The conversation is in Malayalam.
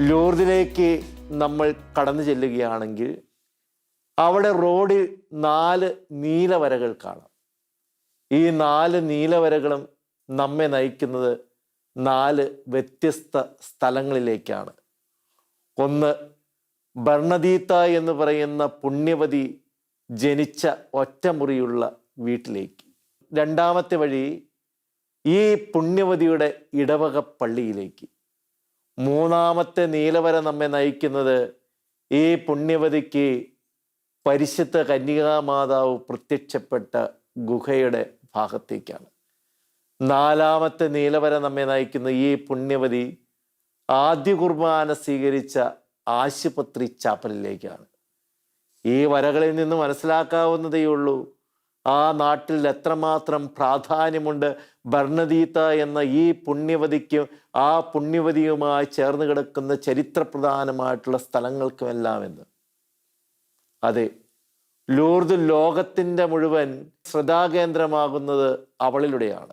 ലൂർദിലേക്ക് നമ്മൾ കടന്നു ചെല്ലുകയാണെങ്കിൽ അവിടെ റോഡിൽ നാല് നീലവരകൾ കാണാം. ഈ നാല് നീലവരകളും നമ്മെ നയിക്കുന്നത് നാല് വ്യത്യസ്ത സ്ഥലങ്ങളിലേക്കാണ്. ഒന്ന് ഭർണദീത്ത എന്ന് പറയുന്ന പുണ്യവതി ജനിച്ച ഒറ്റമുറിയുള്ള വീട്ടിലേക്ക്. രണ്ടാമത്തെ വഴി ഈ പുണ്യവതിയുടെ ഇടവക പള്ളിയിലേക്ക്. മൂന്നാമത്തെ നീലവര നമ്മെ നയിക്കുന്നത് ഈ പുണ്യവതിക്ക് പരിശുദ്ധ കന്യകാമാതാവ് പ്രത്യക്ഷപ്പെട്ട ഗുഹയുടെ ഭാഗത്തേക്കാണ്. നാലാമത്തെ നീലവര നമ്മെ നയിക്കുന്ന ഈ പുണ്യവതി ആദ്യ കുർബാന സ്വീകരിച്ച ആശുപത്രി ചാപ്പലിലേക്കാണ്. ഈ വരകളിൽ നിന്ന് മനസ്സിലാക്കാവുന്നതേ ഉള്ളൂ. ആ നാട്ടിൽ എത്രമാത്രം പ്രാധാന്യമുണ്ട് ഭർണദീത്ത എന്ന ഈ പുണ്യവതിക്ക് ആ പുണ്യവതിയുമായി ചേർന്ന് കിടക്കുന്ന ചരിത്രപ്രധാനമായിട്ടുള്ള സ്ഥലങ്ങൾക്കുമെല്ലാം എന്ന്. അതെ ലൂർദ് ലോകത്തിന്റെ മുഴുവൻ ശ്രദ്ധാകേന്ദ്രമാകുന്നത് അവളിലൂടെയാണ്.